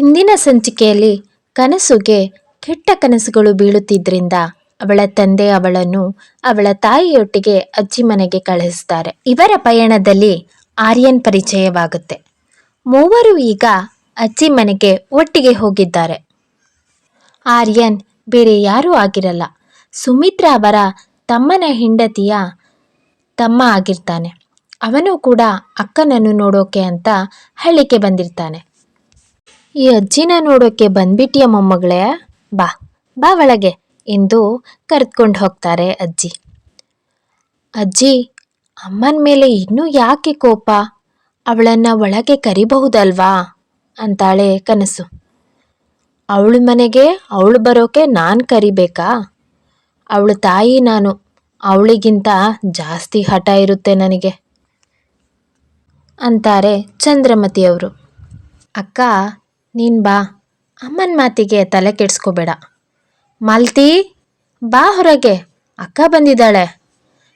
ಹಿಂದಿನ ಸಂಚಿಕೆಯಲ್ಲಿ ಕನಸುಗೆ ಕೆಟ್ಟ ಕನಸುಗಳು ಬೀಳುತ್ತಿದ್ದರಿಂದ ಅವಳ ತಂದೆ ಅವಳನ್ನು ಅವಳ ತಾಯಿಯೊಟ್ಟಿಗೆ ಅಜ್ಜಿ ಮನೆಗೆ ಕಳಿಸ್ತಾರೆ ಇವರ ಪಯಣದಲ್ಲಿ ಆರ್ಯನ್ ಪರಿಚಯವಾಗುತ್ತೆ. ಮೂವರು ಈಗ ಅಜ್ಜಿ ಮನೆಗೆ ಒಟ್ಟಿಗೆ ಹೋಗಿದ್ದಾರೆ. ಆರ್ಯನ್ ಬೇರೆ ಯಾರೂ ಆಗಿರಲ್ಲ. ಸುಮಿತ್ರಾ ಅವರ ತಮ್ಮನ ಹೆಂಡತಿಯ ತಮ್ಮ ಆಗಿರ್ತಾನೆ. ಅವನು ಕೂಡ ಅಕ್ಕನನ್ನು ನೋಡೋಕೆ ಅಂತ ಹಳ್ಳಿಗೆ ಬಂದಿರ್ತಾನೆ. ಈ ಅಜ್ಜಿನ ನೋಡೋಕೆ ಬಂದ್ಬಿಟ್ಟಿಯ ಮೊಮ್ಮಗಳೇ? ಬಾ ಬಾ ಒಳಗೆ, ಎಂದು ಕರೆದುಕೊಂಡು ಹೋಗ್ತಾರೆ ಅಜ್ಜಿ. ಅಜ್ಜಿ, ಅಮ್ಮನ ಮೇಲೆ ಇನ್ನೂ ಯಾಕೆ ಕೋಪ? ಅವಳನ್ನು ಒಳಗೆ ಕರಿಬಹುದಲ್ವಾ? ಅಂತಾಳೆ ಕನಸು. ಅವಳ ಮನೆಗೆ, ಅವಳು ಬರೋಕೆ ನಾನು ಕರಿಬೇಕಾ? ಅವಳ ತಾಯಿ ನಾನು, ಅವಳಿಗಿಂತ ಜಾಸ್ತಿ ಹಠ ಇರುತ್ತೆ ನನಗೆ, ಅಂತಾರೆ ಚಂದ್ರಮತಿಯವರು. ಅಕ್ಕ ನೀನು ಬಾ. ಅಮ್ಮನ ಮಾತಿಗೆ ತಲೆ ಕೆಡಿಸ್ಕೋಬೇಡ. ಮಲ್ತಿ, ಬಾ ಹೊರಗೆ. ಅಕ್ಕ ಬಂದಿದ್ದಾಳೆ.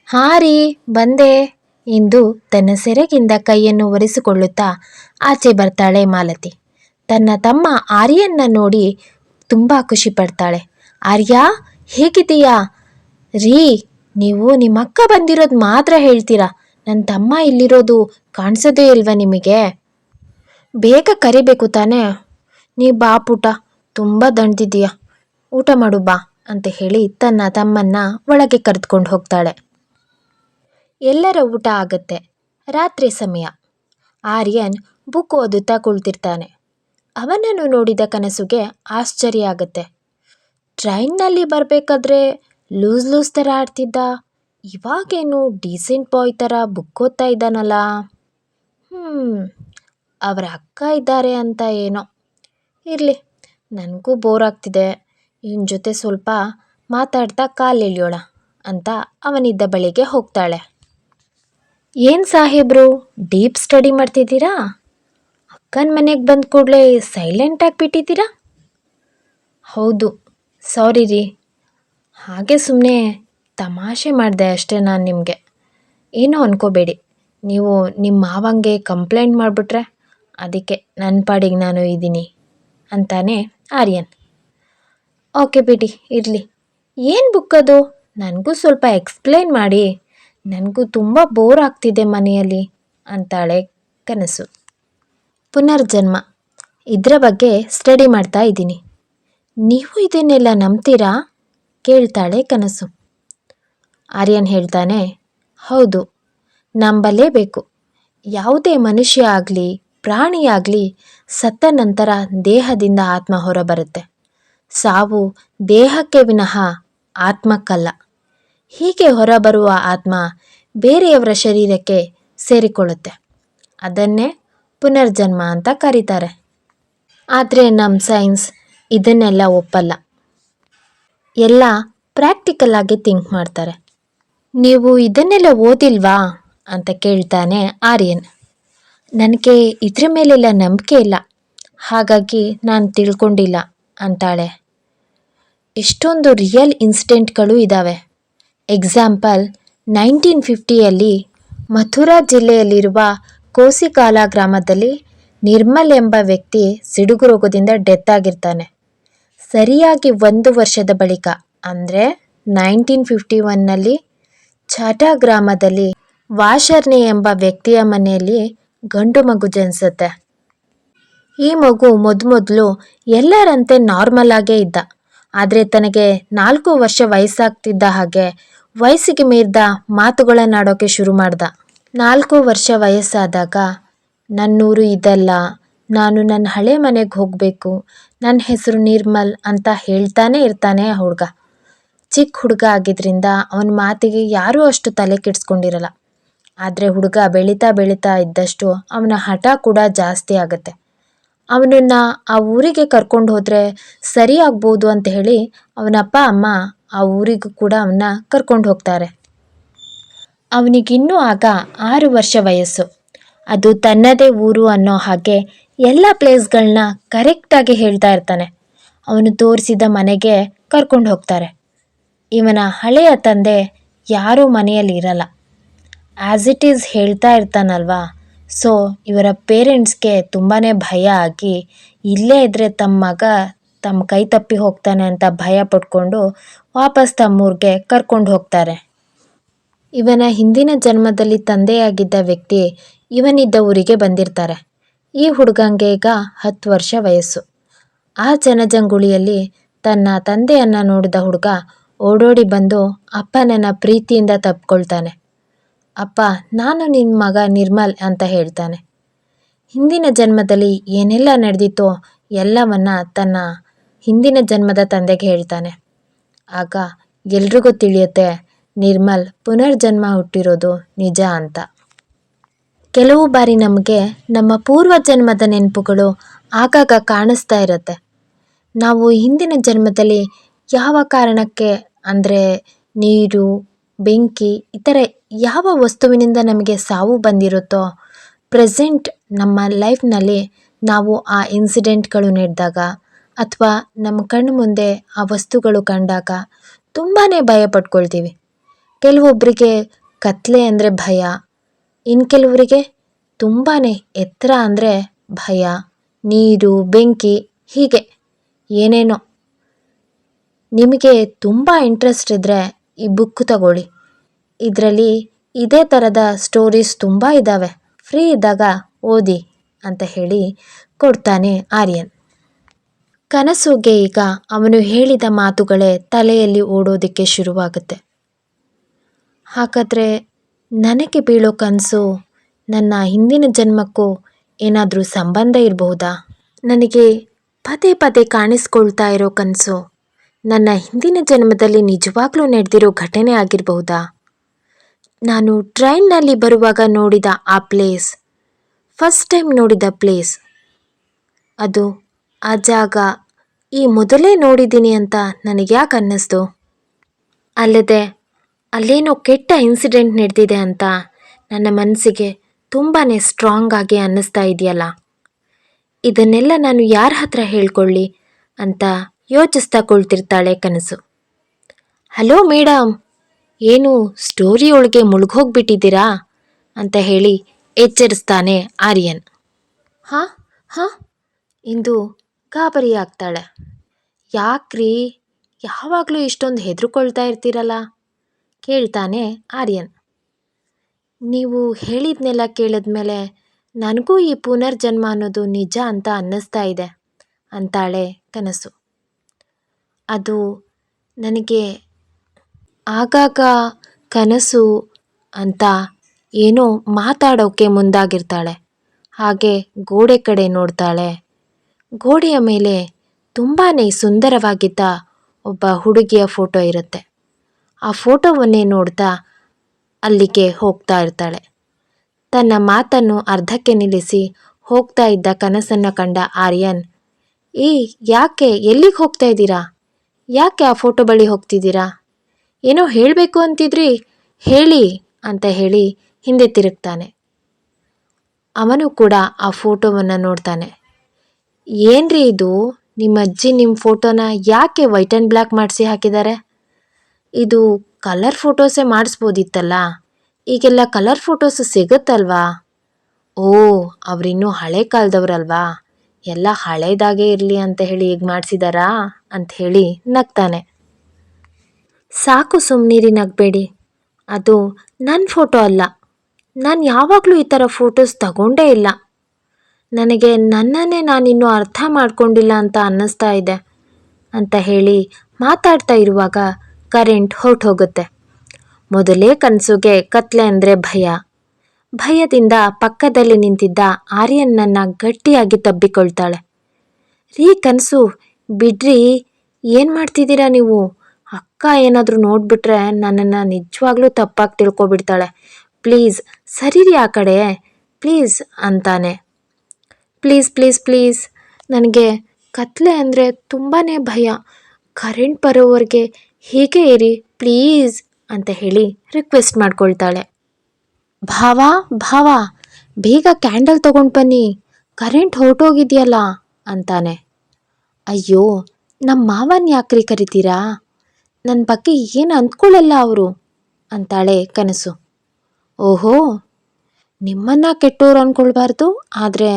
ಹಾಂ ರೀ ಬಂದೆ ಎಂದು ತನ್ನ ಸೆರೆಗಿಂದ ಕೈಯನ್ನು ಒರೆಸಿಕೊಳ್ಳುತ್ತಾ ಆಚೆ ಬರ್ತಾಳೆ ಮಾಲತಿ. ತನ್ನ ತಮ್ಮ ಆರ್ಯನ್ನ ನೋಡಿ ತುಂಬ ಖುಷಿ ಪಡ್ತಾಳೆ. ಆರ್ಯ ಹೇಗಿದೀಯಾ ರೀ, ನೀವು ನಿಮ್ಮ ಅಕ್ಕ ಬಂದಿರೋದು ಮಾತ್ರ ಹೇಳ್ತೀರಾ? ನನ್ನ ತಮ್ಮ ಇಲ್ಲಿರೋದು ಕಾಣಿಸೋದೇ ಇಲ್ವಾ ನಿಮಗೆ? ಬೇಗ ಕರಿಬೇಕು ತಾನೇ. ನೀ ಬಾ ಪುಟ, ತುಂಬ ದಣ್ದಿದೀಯ ಊಟ ಮಾಡು ಬಾ ಅಂತ ಹೇಳಿ ತನ್ನ ತಮ್ಮನ್ನ ಒಳಗೆ ಕರೆದುಕೊಂಡು ಹೋಗ್ತಾಳೆ. ಎಲ್ಲರ ಊಟ ಆಗತ್ತೆ. ರಾತ್ರಿ ಸಮಯ. ಆರ್ಯನ್ ಬುಕ್ ಓದುತ್ತಾ ಕುಳಿತಿರ್ತಾನೆ. ಅವನನ್ನು ನೋಡಿದ ಕನಸುಗೆ ಆಶ್ಚರ್ಯ ಆಗತ್ತೆ. ಟ್ರೈನ್ನಲ್ಲಿ ಬರಬೇಕಾದ್ರೆ ಲೂಸ್ ಲೂಸ್ ಥರ ಆಡ್ತಿದ್ದ. ಇವಾಗೇನು ಡೀಸೆಂಟ್ ಬಾಯ್ ಥರ ಬುಕ್ ಓದ್ತಾ ಇದ್ದಾನಲ್ಲ. ಹ್ಞೂ ಅವರ ಅಕ್ಕ ಇದ್ದಾರೆ ಅಂತ ಏನೋ. ಇರಲಿ, ನನಗೂ ಬೋರ್ ಆಗ್ತಿದೆ. ಇವನ ಜೊತೆ ಸ್ವಲ್ಪ ಮಾತಾಡ್ತಾ ಕಾಲೆಳೆಯೋಣ ಅಂತ ಅವನಿದ್ದ ಬಳಿಗೆ ಹೋಗ್ತಾಳೆ. ಏನು ಸಾಹೇಬ್ರು, ಡೀಪ್ ಸ್ಟಡಿ ಮಾಡ್ತಿದ್ದೀರಾ? ಅಕ್ಕನ ಮನೆಗೆ ಬಂದ ಕೂಡಲೇ ಸೈಲೆಂಟ್ ಆಗಿಬಿಟ್ಟಿದ್ದೀರಾ ಹೌದು, ಸಾರಿ ರೀ. ಹಾಗೆ ಸುಮ್ಮನೆ ತಮಾಷೆ ಮಾಡಿದೆ ಅಷ್ಟೇ ನಾನು ನಿಮಗೆ. ಏನೋ ಅನ್ಕೋಬೇಡಿ. ನೀವು ನಿಮ್ಮ ಮಾವಂಗೆ ಕಂಪ್ಲೇಂಟ್ ಮಾಡಿಬಿಟ್ರೆ, ಅದಕ್ಕೆ ನನ್ನ ಪಾಡಿಗೆ ನಾನು ಇದ್ದೀನಿ ಅಂತಾನೆ ಆರ್ಯನ್. ಓಕೆ ಬಿಡಿ, ಇರಲಿ. ಏನು ಬುಕ್ ಅದು ನನಗೂ ಸ್ವಲ್ಪ ಎಕ್ಸ್ಪ್ಲೇನ್ ಮಾಡಿ. ನನಗೂ ತುಂಬ ಬೋರ್ ಆಗ್ತಿದೆ ಮನೆಯಲ್ಲಿ, ಅಂತಾಳೆ ಕನಸು. ಪುನರ್ಜನ್ಮ. ಇದರ ಬಗ್ಗೆ ಸ್ಟಡಿ ಮಾಡ್ತಾ ಇದ್ದೀನಿ. ನೀವು ಇದನ್ನೆಲ್ಲ ನಂಬ್ತೀರಾ? ಕೇಳ್ತಾಳೆ ಕನಸು. ಆರ್ಯನ್ ಹೇಳ್ತಾನೆ, ಹೌದು, ನಂಬಲೇಬೇಕು. ಯಾವುದೇ ಮನುಷ್ಯ ಆಗಲಿ ಪ್ರಾಣಿಯಾಗಲಿ ಸತ್ತ ನಂತರ ದೇಹದಿಂದ ಆತ್ಮ ಹೊರಬರುತ್ತೆ. ಸಾವು ದೇಹಕ್ಕೆ ವಿನಃ ಆತ್ಮಕ್ಕಲ್ಲ. ಹೀಗೆ ಹೊರಬರುವ ಆತ್ಮ ಬೇರೆಯವರ ಶರೀರಕ್ಕೆ ಸೇರಿಕೊಳ್ಳುತ್ತೆ. ಅದನ್ನೇ ಪುನರ್ಜನ್ಮ ಅಂತ ಕರೀತಾರೆ. ಆದರೆ ನಮ್ಮ ಸೈನ್ಸ್ ಇದನ್ನೆಲ್ಲ ಒಪ್ಪಲ್ಲ. ಎಲ್ಲ ಪ್ರಾಕ್ಟಿಕಲ್ ಆಗಿ ಥಿಂಕ್ ಮಾಡ್ತಾರೆ. ನೀವು ಇದನ್ನೆಲ್ಲ ಓದಿಲ್ವಾ? ಅಂತ ಕೇಳ್ತಾನೆ ಆರ್ಯನ್. ನನಗೆ ಇದ್ರ ಮೇಲೆಲ್ಲ ನಂಬಿಕೆ ಇಲ್ಲ. ಹಾಗಾಗಿ ನಾನು ತಿಳ್ಕೊಂಡಿಲ್ಲ ಅಂತಾಳೆ. ಎಷ್ಟೊಂದು ರಿಯಲ್ ಇನ್ಸಿಡೆಂಟ್ಗಳು ಇದ್ದಾವೆ ಎಕ್ಸಾಂಪಲ್ ನೈನ್ಟೀನ್ ಫಿಫ್ಟಿಯಲ್ಲಿ ಮಥುರಾ ಜಿಲ್ಲೆಯಲ್ಲಿರುವ ಕೋಸಿಕಾಲ ಗ್ರಾಮದಲ್ಲಿ ನಿರ್ಮಲ್ ಎಂಬ ವ್ಯಕ್ತಿ ಸಿಡುಗು ರೋಗದಿಂದ ಡೆತ್ ಆಗಿರ್ತಾನೆ. ಸರಿಯಾಗಿ ಒಂದು ವರ್ಷದ ಬಳಿಕ, ಅಂದರೆ ನೈನ್ಟೀನ್ ಫಿಫ್ಟಿ ಒನ್ನಲ್ಲಿ ಛಾಟಾ ಗ್ರಾಮದಲ್ಲಿ ವಾಶರ್ನೆ ಎಂಬ ವ್ಯಕ್ತಿಯ ಮನೆಯಲ್ಲಿ ಗಂಡು ಮಗು ಜನಿಸುತ್ತೆ. ಈ ಮಗು ಮೊದಮೊದಲು ಎಲ್ಲರಂತೆ ನಾರ್ಮಲ್ ಆಗೇ ಇದ್ದ. ಆದರೆ ತನಗೆ ನಾಲ್ಕು ವರ್ಷ ವಯಸ್ಸಾಗ್ತಿದ್ದ ಹಾಗೆ ವಯಸ್ಸಿಗೆ ಮೀರಿದ ಮಾತುಗಳನ್ನಾಡೋಕೆ ಶುರು ಮಾಡ್ದ. ನಾಲ್ಕು ವರ್ಷ ವಯಸ್ಸಾದಾಗ, ನನ್ನೂರು ಇದಲ್ಲ, ನಾನು ನನ್ನ ಹಳೆ ಮನೆಗೆ ಹೋಗಬೇಕು ನನ್ನ ಹೆಸರು ನಿರ್ಮಲ್ ಅಂತ ಹೇಳ್ತಾನೆ ಇರ್ತಾನೆ ಹುಡುಗ. ಚಿಕ್ಕ ಹುಡುಗ ಆಗಿದ್ದರಿಂದ ಅವನ ಮಾತಿಗೆ ಯಾರೂ ಅಷ್ಟು ತಲೆ ಕೆಡಿಸ್ಕೊಂಡಿರಲ್ಲ. ಆದರೆ ಹುಡುಗ ಬೆಳೀತಾ ಬೆಳೀತಾ ಇದ್ದಷ್ಟು ಅವನ ಹಠ ಕೂಡ ಜಾಸ್ತಿ ಆಗುತ್ತೆ. ಅವನನ್ನು ಆ ಊರಿಗೆ ಕರ್ಕೊಂಡು ಹೋದರೆ ಸರಿ ಆಗ್ಬೋದು ಅಂತ ಹೇಳಿ ಅವನಪ್ಪ, ಅಮ್ಮ ಆ ಊರಿಗೂ ಕೂಡ ಅವನ್ನ ಕರ್ಕೊಂಡು ಹೋಗ್ತಾರೆ. ಅವನಿಗಿನ್ನೂ ಆಗ ಆರು ವರ್ಷ ವಯಸ್ಸು. ಅದು ತನ್ನದೇ ಊರು ಅನ್ನೋ ಹಾಗೆ ಎಲ್ಲ ಪ್ಲೇಸ್ಗಳನ್ನ ಕರೆಕ್ಟಾಗಿ ಹೇಳ್ತಾ ಇರ್ತಾನೆ. ಅವನು ತೋರಿಸಿದ ಮನೆಗೆ ಕರ್ಕೊಂಡು ಹೋಗ್ತಾರೆ. ಇವನ ಹಳೆಯ ತಂದೆ ಯಾರೂ ಮನೆಯಲ್ಲಿ ಇರಲ್ಲ. ಆ್ಯಸ್ ಇಟ್ ಈಸ್ ಹೇಳ್ತಾ ಇರ್ತಾನಲ್ವಾ? ಸೊ ಇವರ ಪೇರೆಂಟ್ಸ್ಗೆ ತುಂಬಾ ಭಯ ಆಗಿ ಇಲ್ಲೇ ಇದ್ದರೆ ತಮ್ಮ ಮಗ ತಮ್ಮ ಕೈ ತಪ್ಪಿ ಹೋಗ್ತಾನೆ ಅಂತ ಭಯ ಪಟ್ಕೊಂಡು ವಾಪಸ್ ತಮ್ಮೂರಿಗೆ ಕರ್ಕೊಂಡು ಹೋಗ್ತಾರೆ. ಇವನ ಹಿಂದಿನ ಜನ್ಮದಲ್ಲಿ ತಂದೆಯಾಗಿದ್ದ ವ್ಯಕ್ತಿ ಇವನಿದ್ದ ಊರಿಗೆ ಬಂದಿರ್ತಾರೆ. ಈ ಹುಡುಗಂಗೆ ಈಗ ಹತ್ತು ವರ್ಷ ವಯಸ್ಸು. ಆ ಜನಜಂಗುಳಿಯಲ್ಲಿ ತನ್ನ ತಂದೆಯನ್ನು ನೋಡಿದ ಹುಡುಗ ಓಡೋಡಿ ಬಂದು ಅಪ್ಪನನ್ನು ಪ್ರೀತಿಯಿಂದ ತಪ್ಕೊಳ್ತಾನೆ. ಅಪ್ಪ, ನಾನು ನಿನ್ನ ಮಗ ನಿರ್ಮಲ್ ಅಂತ ಹೇಳ್ತಾನೆ. ಹಿಂದಿನ ಜನ್ಮದಲ್ಲಿ ಏನೆಲ್ಲ ನಡೆದಿತ್ತೋ ಎಲ್ಲವನ್ನ ತನ್ನ ಹಿಂದಿನ ಜನ್ಮದ ತಂದೆಗೆ ಹೇಳ್ತಾನೆ. ಆಗ ಎಲ್ರಿಗೂ ತಿಳಿಯುತ್ತೆ, ನಿರ್ಮಲ್ ಪುನರ್ಜನ್ಮ ಹುಟ್ಟಿರೋದು ನಿಜ ಅಂತ. ಕೆಲವು ಬಾರಿ ನಮಗೆ ನಮ್ಮ ಪೂರ್ವ ಜನ್ಮದ ನೆನಪುಗಳು ಆಗಾಗ ಕಾಣಿಸ್ತಾ ಇರುತ್ತೆ. ನಾವು ಹಿಂದಿನ ಜನ್ಮದಲ್ಲಿ ಯಾವ ಕಾರಣಕ್ಕೆ, ಅಂದರೆ ನೀರು, ಬೆಂಕಿ, ಇತರೆ ಯಾವ ವಸ್ತುವಿನಿಂದ ನಮಗೆ ಸಾವು ಬಂದಿರುತ್ತೋ, ಪ್ರೆಸೆಂಟ್ ನಮ್ಮ ಲೈಫ್ನಲ್ಲಿ ನಾವು ಆ ಇನ್ಸಿಡೆಂಟ್ಗಳು ನಡೆದಾಗ ಅಥವಾ ನಮ್ಮ ಕಣ್ಣು ಮುಂದೆ ಆ ವಸ್ತುಗಳು ಕಂಡಾಗ ತುಂಬಾ ಭಯ ಪಡ್ಕೊಳ್ತೀವಿ ಕೆಲವೊಬ್ಬರಿಗೆ ಕತ್ಲೆ ಅಂದರೆ ಭಯ ಇನ್ನು ಕೆಲವರಿಗೆ ತುಂಬಾ ಎತ್ತರ ಅಂದರೆ ಭಯ, ನೀರು, ಬೆಂಕಿ, ಹೀಗೆ ಏನೇನೋ. ನಿಮಗೆ ತುಂಬ ಇಂಟ್ರೆಸ್ಟ್ ಇದ್ದರೆ ಈ ಬುಕ್ ತಗೊಳ್ಳಿ. ಇದರಲ್ಲಿ ಇದೇ ಥರದ ಸ್ಟೋರೀಸ್ ತುಂಬ ಇದ್ದಾವೆ ಫ್ರೀ ಇದ್ದಾಗ ಓದಿ ಅಂತ ಹೇಳಿ ಕೊಡ್ತಾನೆ ಆರ್ಯನ್. ಕನಸುಗೆ ಈಗ ಅವನು ಹೇಳಿದ ಮಾತುಗಳೇ ತಲೆಯಲ್ಲಿ ಓಡೋದಕ್ಕೆ ಶುರುವಾಗುತ್ತೆ. ಹಾಗಾದರೆ ನನಗೆ ಬೀಳೋ ಕನಸು ನನ್ನ ಹಿಂದಿನ ಜನ್ಮಕ್ಕೂ ಏನಾದರೂ ಸಂಬಂಧ ಇರಬಹುದಾ? ನನಗೆ ಪದೇ ಪದೇ ಕಾಣಿಸ್ಕೊಳ್ತಾ ಇರೋ ಕನಸು ನನ್ನ ಹಿಂದಿನ ಜನ್ಮದಲ್ಲಿ ನಿಜವಾಗ್ಲೂ ನಡೆದಿರೋ ಘಟನೆ ಆಗಿರಬಹುದಾ? ನಾನು ಟ್ರೈನ್ನಲ್ಲಿ ಬರುವಾಗ ನೋಡಿದ ಆ ಪ್ಲೇಸ್. ಫಸ್ಟ್ ಟೈಮ್ ನೋಡಿದ ಪ್ಲೇಸ್. ಅದು ಆ ಜಾಗ ಈ ಮೊದಲೇ ನೋಡಿದ್ದೀನಿ ಅಂತ ನನಗೆ ಯಾಕೆ ಅನ್ನಿಸ್ತು? ಅಲ್ಲದೆ ಅಲ್ಲೇನೋ ಕೆಟ್ಟ ಇನ್ಸಿಡೆಂಟ್ ನಡೆದಿದೆ ಅಂತ ನನ್ನ ಮನಸ್ಸಿಗೆ ತುಂಬಾ ಸ್ಟ್ರಾಂಗ್ ಆಗಿ ಅನ್ನಿಸ್ತಾ ಇದೆಯಲ್ಲ. ಇದನ್ನೆಲ್ಲ ನಾನು ಯಾರ ಹತ್ರ ಹೇಳ್ಕೊಳ್ಳಿ ಅಂತ ಯೋಚಿಸ್ತಾ ಕೊಳ್ತಿರ್ತಾಳೆ ಕನಸು. ಹಲೋ ಮೇಡಮ್ ಏನು ಸ್ಟೋರಿ ಒಳಗೆ ಮುಳುಗೋಗ್ಬಿಟ್ಟಿದ್ದೀರಾ ಅಂತ ಹೇಳಿ ಎಚ್ಚರಿಸ್ತಾನೆ ಆರ್ಯನ್. ಹಾ ಹಾ, ಇಂದು ಗಾಬರಿ ಆಗ್ತಾಳೆ. ಯಾಕ್ರಿ? ಯಾವಾಗಲೂ ಇಷ್ಟೊಂದು ಹೆದರ್ಕೊಳ್ತಾ ಇರ್ತೀರಲ್ಲ? ಕೇಳ್ತಾನೆ ಆರ್ಯನ್. ನೀವು ಹೇಳಿದ್ನೆಲ್ಲ ಕೇಳಿದ್ಮೇಲೆ ನನಗೂ ಈ ಪುನರ್ಜನ್ಮ ಅನ್ನೋದು ನಿಜ ಅಂತ ಅನ್ನಿಸ್ತಾ ಇದೆ, ಅಂತಾಳೆ ಕನಸು. ಅದು ನನಗೆ ಆಗಾಗ ಕನಸು ಅಂತ ಏನೋ ಮಾತಾಡೋಕ್ಕೆ ಮುಂದಾಗಿರ್ತಾಳೆ. ಹಾಗೆ ಗೋಡೆ ಕಡೆ ನೋಡ್ತಾಳೆ. ಗೋಡೆಯ ಮೇಲೆ ತುಂಬಾ ಸುಂದರವಾಗಿದ್ದ ಒಬ್ಬ ಹುಡುಗಿಯ ಫೋಟೋ ಇರುತ್ತೆ. ಆ ಫೋಟೋವನ್ನೇ ನೋಡ್ತಾ ಅಲ್ಲಿಗೆ ಹೋಗ್ತಾ ಇರ್ತಾಳೆ. ತನ್ನ ಮಾತನ್ನು ಅರ್ಧಕ್ಕೆ ನಿಲ್ಲಿಸಿ ಹೋಗ್ತಾ ಇದ್ದ ಕನಸನ್ನು ಕಂಡ ಆರ್ಯನ್ ಏ ಯಾಕೆ ಎಲ್ಲಿಗೆ ಹೋಗ್ತಾ ಇದ್ದೀರಾ? ಯಾಕೆ ಆ ಫೋಟೋ ಬಳಿ ಹೋಗ್ತಿದ್ದೀರಾ? ಏನೋ ಹೇಳಬೇಕು ಅಂತಿದ್ರಿ, ಹೇಳಿ ಅಂತ ಹೇಳಿ ಹಿಂದೆ ತಿರುಗ್ತಾನೆ. ಅವನು ಕೂಡ ಆ ಫೋಟೋವನ್ನು ನೋಡ್ತಾನೆ. ಏನ್ರಿ ಇದು? ನಿಮ್ಮ ಅಜ್ಜಿ ನಿಮ್ಮ ಫೋಟೋನ ಯಾಕೆ ವೈಟ್ ಆ್ಯಂಡ್ ಬ್ಲ್ಯಾಕ್ ಮಾಡಿಸಿ ಹಾಕಿದ್ದಾರೆ ಇದು ಕಲರ್ ಫೋಟೋಸೇ ಮಾಡಿಸ್ಬೋದಿತ್ತಲ್ಲ, ಈಗೆಲ್ಲ ಕಲರ್ ಫೋಟೋಸ್ ಸಿಗುತ್ತಲ್ವಾ? ಓ, ಅವರಿನ್ನೂ ಹಳೆ ಕಾಲದವ್ರಲ್ವಾ? ಎಲ್ಲ ಹಳೇದಾಗೇ ಇರಲಿ ಅಂತ ಹೇಳಿ ಈಗ ಮಾಡಿಸಿದಾರಾ? ಅಂತ ಹೇಳಿ ನಗ್ತಾನೆ. ಸಾಕು ಸುಮ್ಮನಿರಿ ನಗಬೇಡಿ ಅದು ನನ್ನ ಫೋಟೋ ಅಲ್ಲ. ನಾನು ಯಾವಾಗಲೂ ಈ ಥರ ಫೋಟೋಸ್ ತಗೊಂಡೇ ಇಲ್ಲ. ನನಗೆ ನನ್ನನ್ನೇ ನಾನಿನ್ನೂ ಅರ್ಥ ಮಾಡ್ಕೊಂಡಿಲ್ಲ ಅಂತ ಅನ್ನಿಸ್ತಾ ಇದೆ ಅಂತ ಹೇಳಿ ಮಾತಾಡ್ತಾ ಇರುವಾಗ ಕರೆಂಟ್ ಹೊರಟೋಗುತ್ತೆ. ಮೊದಲೇ ಕನಸುಗೆ ಕತ್ಲೆ ಅಂದರೆ ಭಯ. ಭಯದಿಂದ ಪಕ್ಕದಲ್ಲಿ ನಿಂತಿದ್ದ ಆರ್ಯನನ್ನು ಗಟ್ಟಿಯಾಗಿ ತಬ್ಬಿಕೊಳ್ತಾಳೆ. ರೀ ಕನಸು, ಬಿಡ್ರಿ, ಏನು ಮಾಡ್ತಿದ್ದೀರಾ ನೀವು? ಅಕ್ಕ ಏನಾದರೂ ನೋಡಿಬಿಟ್ರೆ ನನ್ನನ್ನು ನಿಜವಾಗ್ಲೂ ತಪ್ಪಾಗಿ ತಿಳ್ಕೊಬಿಡ್ತಾಳೆ. ಪ್ಲೀಸ್, ಸರಿರಿ ಆ ಕಡೆ. ಪ್ಲೀಸ್ ಅಂತಾನೆ. Please please please. ನನಗೆ ಕತ್ಲೆ ಅಂದರೆ ತುಂಬಾ ಭಯ. ಕರೆಂಟ್ ಬರೋವರೆಗೆ ಹೀಗೆ ಇರಿ, ಪ್ಲೀಸ್ ಅಂತ ಹೇಳಿ ರಿಕ್ವೆಸ್ಟ್ ಮಾಡ್ಕೊಳ್ತಾಳೆ. ಭಾವ ಭಾವ, ಬೇಗ ಕ್ಯಾಂಡಲ್ ತಗೊಂಡು ಬನ್ನಿ. ಕರೆಂಟ್ ಹೊರಟೋಗಿದೆಯಲ್ಲ ಅಂತಾನೆ. ಅಯ್ಯೋ ನಮ್ಮ ಮಾವನ್ ಯಾಕ್ರಿ ಕರಿತೀರಾ? ನನ್ನ ಬಗ್ಗೆ ಏನು ಅಂದ್ಕೊಳ್ಳಲ್ಲ ಅವರು ಅಂತಾಳೆ ಕನಸು. ಓಹೋ, ನಿಮ್ಮನ್ನ ಕೆಟ್ಟೋರು ಅಂದ್ಕೊಳ್ಬಾರ್ದು ಆದರೆ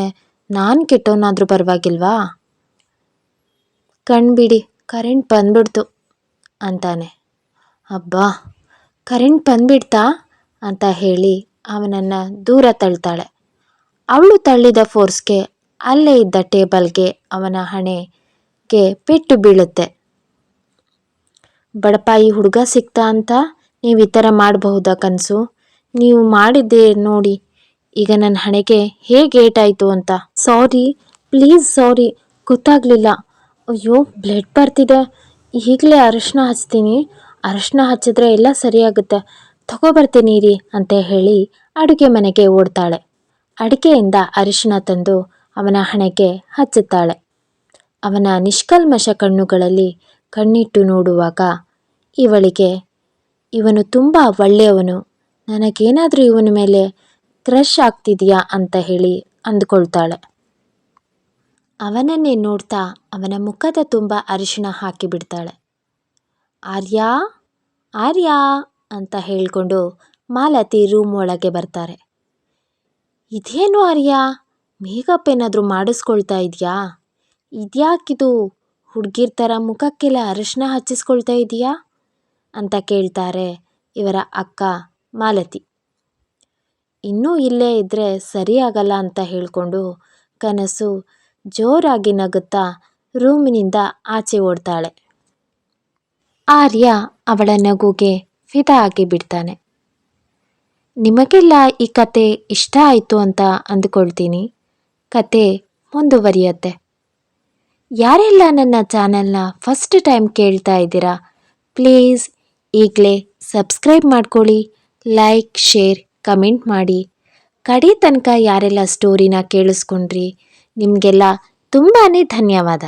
ನಾನು ಕೆಟ್ಟೋನಾದರೂ ಪರವಾಗಿಲ್ವಾ? ಕಣ್ಬಿಡಿ, ಕರೆಂಟ್ ಬಂದ್ಬಿಡ್ತು ಅಂತಾನೆ. ಅಬ್ಬಾ, ಕರೆಂಟ್ ಬಂದ್ಬಿಡ್ತಾ ಅಂತ ಹೇಳಿ ಅವನನ್ನು ದೂರ ತಳ್ತಾಳೆ. ಅವಳು ತಳ್ಳಿದ ಫೋರ್ಸ್ಗೆ ಅಲ್ಲೇ ಇದ್ದ ಟೇಬಲ್ಗೆ ಅವನ ಹಣೆಗೆ ಪೆಟ್ಟು ಬೀಳುತ್ತೆ. ಬಡಪಾಯಿ ಹುಡುಗ ಸಿಕ್ತಾ ಅಂತ ನೀವು ಈ ಥರ ಮಾಡಬಹುದಾ ಕನಸು? ನೀವು ಮಾಡಿದ್ದೆ ನೋಡಿ, ಈಗ ನನ್ನ ಹಣೆಗೆ ಹೇಗೆ ಏಟಾಯಿತು ಅಂತ. ಸಾರಿ, ಪ್ಲೀಸ್ ಸಾರಿ, ಗೊತ್ತಾಗಲಿಲ್ಲ. ಅಯ್ಯೋ, ಬ್ಲಡ್ ಬರ್ತಿದೆ. ಈಗಲೇ ಅರಶಿನ ಹಚ್ತೀನಿ. ಅರಶಿನ ಹಚ್ಚಿದ್ರೆ ಎಲ್ಲ ಸರಿಯಾಗುತ್ತೆ. ತಗೊಬರ್ತೀನಿ ರೀ ಅಂತ ಹೇಳಿ ಅಡುಗೆ ಮನೆಗೆ ಓಡ್ತಾಳೆ. ಅಡಿಕೆಯಿಂದ ಅರಿಶಿನ ತಂದು ಅವನ ಹಣೆಗೆ ಹಚ್ಚುತ್ತಾಳೆ. ಅವನ ನಿಷ್ಕಲ್ಮಶ ಕಣ್ಣುಗಳಲ್ಲಿ ಕಣ್ಣಿಟ್ಟು ನೋಡುವಾಗ, ಇವಳಿಗೆ, ಇವನು ತುಂಬ ಒಳ್ಳೆಯವನು. ನನಗೇನಾದರೂ ಇವನ ಮೇಲೆ ಕ್ರಶ್ ಆಗ್ತಿದೆಯಾ ಅಂತ ಹೇಳಿ ಅಂದ್ಕೊಳ್ತಾಳೆ. ಅವನನ್ನೇ ನೋಡ್ತಾ ಅವನ ಮುಖದ ತುಂಬ ಅರಿಶಿಣ ಹಾಕಿಬಿಡ್ತಾಳೆ ಆರ್ಯಾ ಆರ್ಯಾ ಅಂತ ಹೇಳಿಕೊಂಡು ಮಾಲತಿ ರೂಮ್ ಒಳಗೆ ಬರ್ತಾರೆ. ಇದೇನು ಆರ್ಯ? ಮೇಕಪ್ ಏನಾದರೂ ಮಾಡಿಸ್ಕೊಳ್ತಾ ಇದೆಯಾ? ಇದ್ಯಾಕಿದು? ಹುಡುಗಿರ್ ಥರ ಮುಖಕ್ಕೆಲ್ಲ ಅರಿಶಿನ ಹಚ್ಚಿಸ್ಕೊಳ್ತಾ ಇದೆಯಾ? ಅಂತ ಕೇಳ್ತಾರೆ ಇವರ ಅಕ್ಕ ಮಾಲತಿ. ಇನ್ನೂ ಇಲ್ಲೇ ಇದ್ದರೆ ಸರಿಯಾಗಲ್ಲ ಅಂತ ಹೇಳಿಕೊಂಡು ಕನಸು ಜೋರಾಗಿ ನಗುತ್ತಾ ರೂಮಿನಿಂದ ಆಚೆ ಓಡ್ತಾಳೆ. ಆರ್ಯ ಅವಳ ನಗುಗೆ ಫಿದಾ ಆಗಿ ಬಿಡ್ತಾನೆ. ನಿಮಗೆಲ್ಲ ಈ ಕತೆ ಇಷ್ಟ ಆಯಿತು ಅಂತ ಅಂದುಕೊಳ್ತೀನಿ. ಕತೆ ಮುಂದುವರಿಯತ್ತೆ. ಯಾರೆಲ್ಲ ನನ್ನ ಚಾನೆಲ್ನ ಫಸ್ಟ್ ಟೈಮ್ ಕೇಳ್ತಾ ಇದ್ದೀರಾ ಪ್ಲೀಸ್ ಈಗಲೇ ಸಬ್ಸ್ಕ್ರೈಬ್ ಮಾಡ್ಕೊಳ್ಳಿ ಲೈಕ್ ಶೇರ್ ಕಮೆಂಟ್ ಮಾಡಿ. ಕಡೆ ತನಕ ಯಾರೆಲ್ಲ ಸ್ಟೋರಿನ ಕೇಳಿಸ್ಕೊಂಡ್ರಿ, ನಿಮಗೆಲ್ಲ ತುಂಬಾ ಧನ್ಯವಾದ.